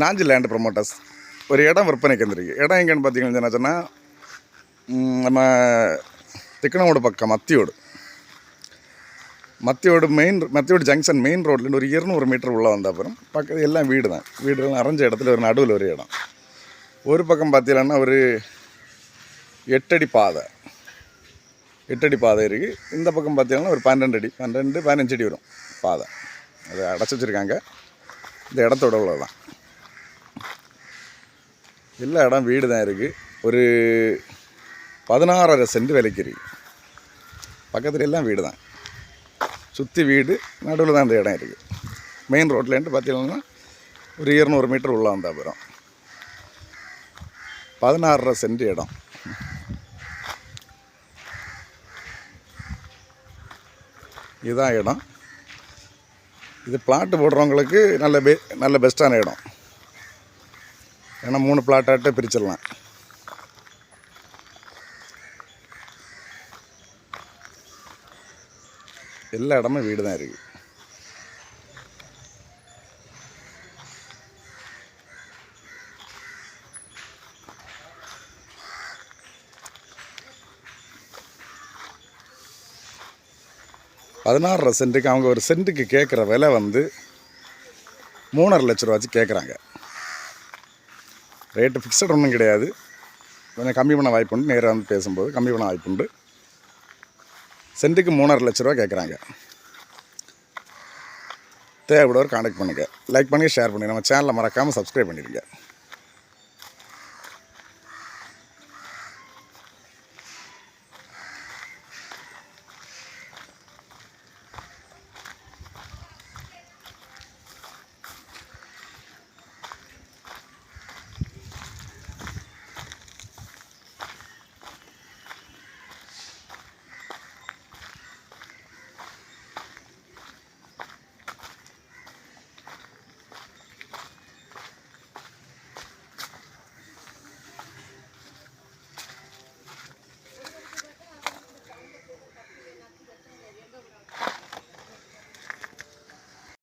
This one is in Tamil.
நாஞ்சி லேண்ட் ப்ரொமோட்டர்ஸ் ஒரு இடம் விற்பனைக்கு வந்துருக்கு இடம் எங்கேன்னு பார்த்தீங்கன்னா என்ன சொன்னால் நம்ம திக்கனோடு பக்கம் மத்தியோடு. மத்தியோடு மெயின் மத்தியோடு ஜங்ஷன் மெயின் ரோட்லேருந்து ஒரு இருநூறு மீட்டர் உள்ளே வந்த அப்புறம் பக்கத்து எல்லாம் வீடு தான். வீடுலாம் அரைஞ்ச இடத்துல ஒரு நடுவில் ஒரு இடம். ஒரு பக்கம் பார்த்தீங்கன்னா ஒரு எட்டடி பாதை. எட்டடி பாதை இருக்குது இந்த பக்கம் பார்த்தீங்கன்னா ஒரு பன்னெண்டு அடி. பன்னெண்டு பதினஞ்சு அடி வரும். பாதை. அதை அடைச்சி வச்சுருக்காங்க. இந்த இடத்தோட உள்ளதான் எல்லா இடம் வீடு தான் இருக்குது ஒரு பதினாறரை சென்ட் விலைக்கு இருக்குது பக்கத்துல எல்லாம் வீடு தான். சுற்றி வீடு நடுவில் தான் இந்த இடம் இருக்குது மெயின் ரோட்லேருந்து பார்த்தீங்கன்னா ஒரு இருநூறு மீட்டர் உள்ளே வந்தால் அப்புறம் பதினாறரை சென்ட் இடம். இதுதான் இடம். இது பிளாட்டு போடுறவங்களுக்கு நல்ல பெ நல்ல பெஸ்ட்டான இடம். ஏன்னா மூணு பிளாட்டாட்டு பிரிச்சிடலாம். எல்லா இடமும் வீடு தான் இருக்குது பதினாறரை சென்ட்டுக்கு அவங்க ஒரு சென்ட்டுக்கு கேட்குற விலை வந்து மூணரை லட்ச ரூபாச்சு கேட்குறாங்க ரேட்டு ஃபிக்ஸட் ஒன்றும் கிடையாது. கொஞ்சம் கம்மி பண்ண வாய்ப்புண்டு நேராக வந்து பேசும்போது கம்மி பண்ண வாய்ப்புண்டு சென்ட்டுக்கு மூணரை லட்ச ரூபா கேட்குறாங்க தேவைப்படுவர் காண்டாக்ட் பண்ணுங்கள் லைக் பண்ணி ஷேர் பண்ணி நம்ம சேனலை மறக்காமல் சப்ஸ்கிரைப் பண்ணிடுங்க.